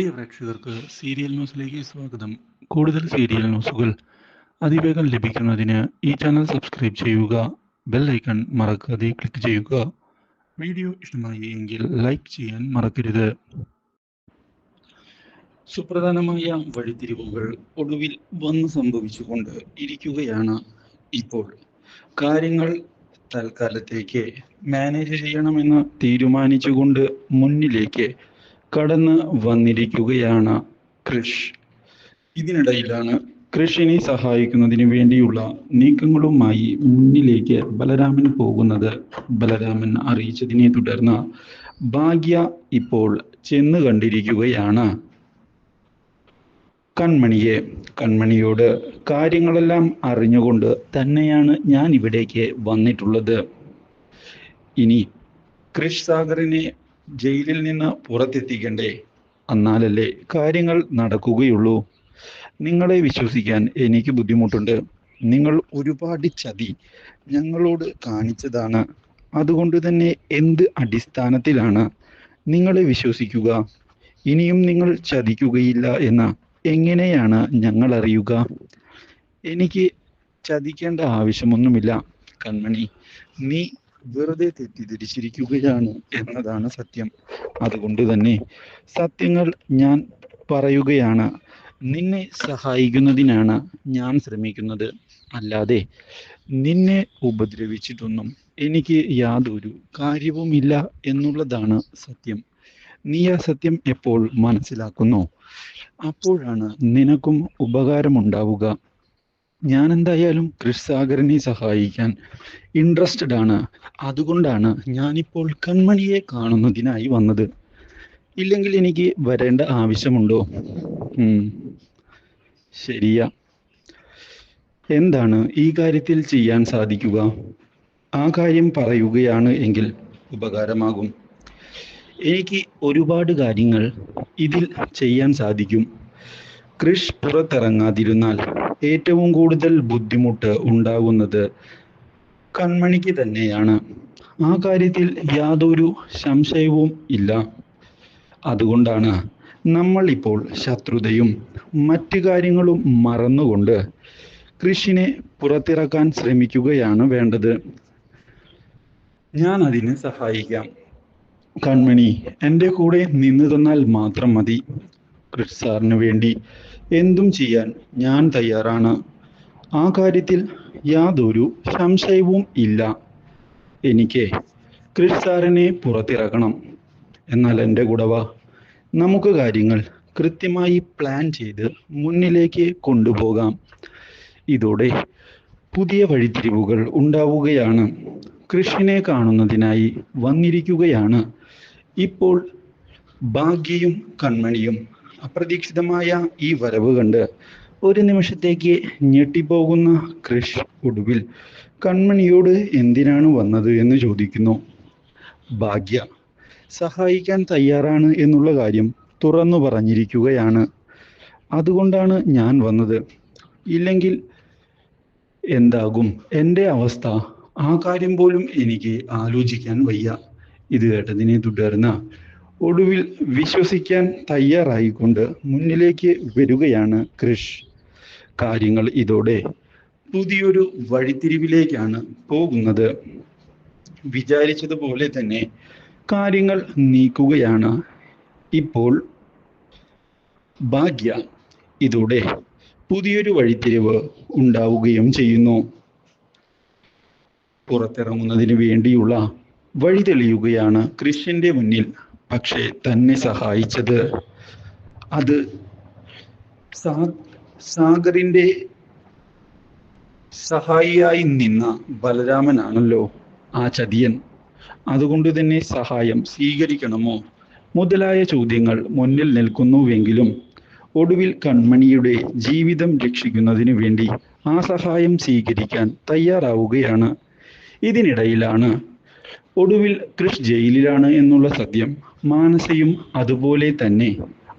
പ്രിയ പ്രേക്ഷകർക്ക് സീരിയൽ ന്യൂസിലേക്ക് സ്വാഗതം. കൂടുതൽ സീരിയൽ ന്യൂസുകൾ അതിവേഗം ലഭിക്കുന്നതിന് ഈ ചാനൽ സബ്സ്ക്രൈബ് ചെയ്യുക ബെൽ ഐക്കൺ മറക്കാതെ ക്ലിക്ക് ചെയ്യുക. വീഡിയോ ഇഷ്ടമായി എങ്കിൽ ലൈക്ക് ചെയ്യാൻ മറക്കരുത്. സുപ്രധാനമായ വഴിത്തിരിവുകൾ ഒടുവിൽ വന്നു സംഭവിച്ചുകൊണ്ട് ഇരിക്കുകയാണ് ഇപ്പോൾ. കാര്യങ്ങൾ തൽക്കാലത്തേക്ക് മാനേജ് ചെയ്യണമെന്ന് തീരുമാനിച്ചുകൊണ്ട് മുന്നിലേക്ക് കടന്ന് വന്നിരിക്കുകയാണ് കൃഷ്. ഇതിനിടയിലാണ് കൃഷിനെ സഹായിക്കുന്നതിന് വേണ്ടിയുള്ള നീക്കങ്ങളുമായി മുന്നിലേക്ക് ബലരാമൻ പോകുന്നത്. ബലരാമൻ അറിയിച്ചതിനെ തുടർന്ന് ഭാഗ്യ ഇപ്പോൾ ചെന്ന് കണ്ടിരിക്കുകയാണ്. കൺമണിയെ കൺമണിയോട് കാര്യങ്ങളെല്ലാം അറിഞ്ഞുകൊണ്ട് തന്നെയാണ് ഞാൻ ഇവിടേക്ക് വന്നിട്ടുള്ളത്. ഇനി കൃഷ് സാഗറിനെ ജയിലിൽ നിന്ന് പുറത്തെത്തിക്കണ്ടേ? എന്നാലല്ലേ കാര്യങ്ങൾ നടക്കുകയുള്ളൂ. നിങ്ങളെ വിശ്വസിക്കാൻ എനിക്ക് ബുദ്ധിമുട്ടുണ്ട്. നിങ്ങൾ ഒരുപാട് ചതി ഞങ്ങളോട് കാണിച്ചതാണ്. അതുകൊണ്ട് തന്നെ എന്ത് അടിസ്ഥാനത്തിലാണ് നിങ്ങളെ വിശ്വസിക്കുക? ഇനിയും നിങ്ങൾ ചതിക്കുകയില്ല എന്ന് എങ്ങനെയാണ് ഞങ്ങൾ അറിയുക? എനിക്ക് ചതിക്കേണ്ട ആവശ്യമൊന്നുമില്ല കൺമണി. നീ വെറുതെ തെറ്റിദ്ധരിച്ചിരിക്കുകയാണ് എന്നതാണ് സത്യം. അതുകൊണ്ട് തന്നെ സത്യങ്ങൾ ഞാൻ പറയുകയാണ്. നിന്നെ സഹായിക്കുന്നതിനാണ് ഞാൻ ശ്രമിക്കുന്നത്. അല്ലാതെ നിന്നെ ഉപദ്രവിച്ചിട്ടൊന്നും എനിക്ക് യാതൊരു കാര്യവുമില്ല എന്നുള്ളതാണ് സത്യം. നീ ആ സത്യം എപ്പോൾ മനസ്സിലാക്കുന്നു? അപ്പോഴാണ് നിനക്കും ഉപകാരമുണ്ടാവുക. ഞാൻ എന്തായാലും കൃഷ് സാഗറിനെ സഹായിക്കാൻ ഇൻട്രസ്റ്റഡ് ആണ്. അതുകൊണ്ടാണ് ഞാനിപ്പോൾ കൺമണിയെ കാണുന്നതിനായി വന്നത്. ഇല്ലെങ്കിൽ എനിക്ക് വരേണ്ട ആവശ്യമുണ്ടോ? ശരിയാ. എന്താണ് ഈ കാര്യത്തിൽ ചെയ്യാൻ സാധിക്കുക? ആ കാര്യം പറയുകയാണ് എങ്കിൽ ഉപകാരമാകും. എനിക്ക് ഒരുപാട് കാര്യങ്ങൾ ഇതിൽ ചെയ്യാൻ സാധിക്കും. കൃഷ് പുറത്തിറങ്ങാതിരുന്നാൽ ഏറ്റവും കൂടുതൽ ബുദ്ധിമുട്ട് ഉണ്ടാകുന്നത് കൺമണിക്ക് തന്നെയാണ്. ആ കാര്യത്തിൽ യാതൊരു സംശയവും ഇല്ല. അതുകൊണ്ടാണ് നമ്മൾ ഇപ്പോൾ ശത്രുതയും മറ്റ് കാര്യങ്ങളും മറന്നുകൊണ്ട് കൃഷിനെ പുറത്തിറക്കാൻ ശ്രമിക്കുകയാണ് വേണ്ടത്. ഞാൻ അതിന് സഹായിക്കാം. കൺമണി എന്റെ കൂടെ നിന്നു തന്നാൽ മാത്രം മതി. കൃഷ് സാറിന് വേണ്ടി എന്തും ചെയ്യാൻ ഞാൻ തയ്യാറാണ്. ആ കാര്യത്തിൽ യാതൊരു സംശയവും ഇല്ല. എനിക്ക് കൃഷ് സാറിനെ പുറത്തിറക്കണം. എന്നാൽ എന്റെ കൂടവ നമുക്ക് കാര്യങ്ങൾ കൃത്യമായി പ്ലാൻ ചെയ്ത് മുന്നിലേക്ക് കൊണ്ടുപോകാം. ഇതോടെ പുതിയ വഴിത്തിരിവുകൾ ഉണ്ടാവുകയാണ്. കൃഷിനെ കാണുന്നതിനായി വന്നിരിക്കുകയാണ്. ഇപ്പോൾ ഭാഗ്യയും കൺമണിയും അപ്രതീക്ഷിതമായ ഈ വരവ് കണ്ട് ഒരു നിമിഷത്തേക്ക് ഞെട്ടിപ്പോകുന്ന കൃഷ് ഒടുവിൽ കൺമണിയോട് എന്തിനാണ് വന്നത് എന്ന് ചോദിക്കുന്നു. ഭാഗ്യ സഹായിക്കാൻ തയ്യാറാണ് എന്നുള്ള കാര്യം തുറന്നു പറഞ്ഞിരിക്കുകയാണ്. അതുകൊണ്ടാണ് ഞാൻ വന്നത്. ഇല്ലെങ്കിൽ എന്താകും? എന്റെ അവസ്ഥ ആ കാര്യം പോലും എനിക്ക് ആലോചിക്കാൻ വയ്യ. ഇത് കേട്ടതിനെ തുടർന്ന് ഒടുവിൽ വിശ്വസിക്കാൻ തയ്യാറായിക്കൊണ്ട് മുന്നിലേക്ക് വരികയാണ് കൃഷ്. കാര്യങ്ങൾ ഇതോടെ പുതിയൊരു വഴിത്തിരിവിലേക്കാണ് പോകുന്നത്. വിചാരിച്ചതുപോലെ തന്നെ കാര്യങ്ങൾ നീക്കുകയാണ്. ഇപ്പോൾ ഭാഗ്യ ഇതോടെ പുതിയൊരു വഴിത്തിരിവ് ഉണ്ടാവുകയും ചെയ്യുന്നു. പുറത്തിറങ്ങുന്നതിന് വേണ്ടിയുള്ള വഴി തെളിയുകയാണ് മുന്നിൽ. പക്ഷേ തന്നെ സഹായിച്ചത് അത് സാഗറിന്റെ സഹായിയായി നിന്ന ബലരാമനാണല്ലോ ആ ചതിയൻ. അതുകൊണ്ട് തന്നെ സഹായം സ്വീകരിക്കണമോ? മുതലായ ചോദ്യങ്ങൾ മുന്നിൽ നിൽക്കുന്നുവെങ്കിലും ഒടുവിൽ കൺമണിയുടെ ജീവിതം രക്ഷിക്കുന്നതിനു വേണ്ടി ആ സഹായം സ്വീകരിക്കാൻ തയ്യാറാവുകയാണ്. ഇതിനിടയിലാണ് ഒടുവിൽ കൃഷ് ജയിലിലാണ് എന്നുള്ള സത്യം മാനസയും അതുപോലെ തന്നെ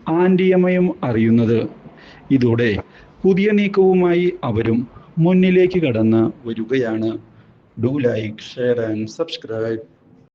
ആന്റിയമ്മയും അറിയുന്നത്. ഇതോടെ പുതിയ നീക്കവുമായി അവരും മുന്നിലേക്ക് കടന്ന് വരികയാണ്. Do like share and subscribe